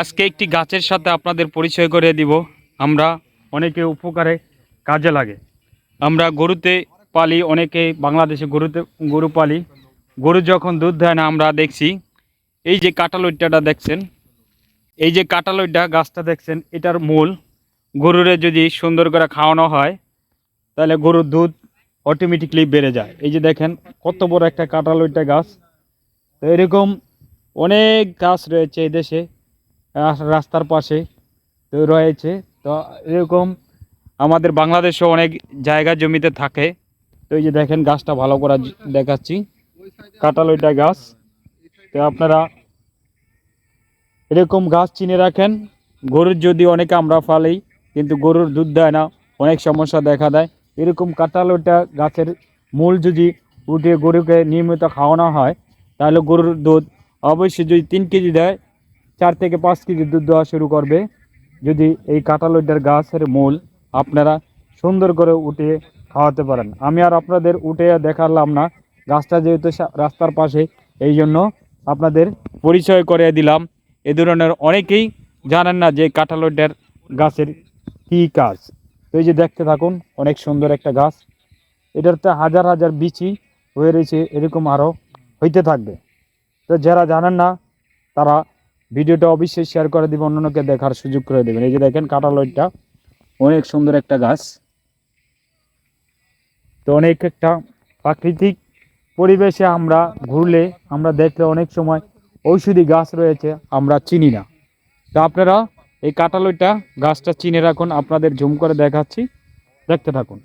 আজকে একটি গাছের সাথে আপনাদের পরিচয় করে দিব। আমরা অনেকে উপকারে কাজে লাগে। আমরা গরুতে পালি, অনেকে বাংলাদেশে গরুতে, গরু পালি। গরু যখন দুধ দেয় না, আমরা দেখছি, এই যে কাঁটালইটাটা দেখছেন, এই যে কাঁটালইটা গাছটা দেখছেন, এটার মূল। গরুরে যদি সুন্দর করে খাওয়ানো হয়, তাহলে গরুর দুধ অটোমেটিকলি বেড়ে যায়। এই যে দেখেন, কত বড় একটা কাঁটালইটা গাছ। তো এরকম অনেক গাছ রয়েছে এই দেশে। রাস্তার পাশে তো রয়েছে। তো এরকম আমাদের বাংলাদেশে অনেক জায়গা জমিতে থাকে। তো এই যে দেখেন, গাছটা ভালো করে দেখাচ্ছি। কাঁটালইটা গাছ। তো আপনারা এরকম গাছ চিনে রাখেন। গরুর যদি অনেকে আমরা ফালি, কিন্তু গরুর দুধ দেয় না, অনেক সমস্যা দেখা দেয়। এরকম কাঁটালইটা গাছের মূল যদি উঠে গরুকে নিয়মিত খাওয়ানো হয়, তাহলে গরুর দুধ অবশ্যই যদি তিন কেজি দেয় চার থেকে পাঁচ কেজি দুধ দেওয়া শুরু করবে। যদি এই কাঁটালইটার গাছের মূল আপনারা সুন্দর করে উঠিয়ে খাওয়াতে পারেন। আমি আর আপনাদের উঠে দেখালাম না। গাছটা যেহেতু রাস্তার পাশে, এই জন্য আপনাদের পরিচয় করে দিলাম। এ ধরনের অনেকেই জানেন না যে কাঁঠালইটার গাছের কী কাজ। তো এই যে দেখতে থাকুন, অনেক সুন্দর একটা গাছ। এটাতে হাজার হাজার বিচি হয়ে রয়েছে, এরকম আরও হইতে থাকবে। তো যারা জানেন না, তারা ভিডিওটা অবশ্যই শেয়ার করে দেবেন, অন্যকে দেখার সুযোগ করে দেবেন। এই যে দেখেন কাঁঠালইটা অনেক সুন্দর একটা গাছ। তো অনেক একটা প্রাকৃতিক পরিবেশে আমরা ঘুরলে, আমরা দেখলে অনেক সময় ঔষধি গাছ রয়েছে, আমরা চিনি না। তো আপনারা এই কাঁঠালইটা গাছটা চিনে রাখুন, আপনাদের জুম করে দেখাচ্ছি। দেখতে থাকুন।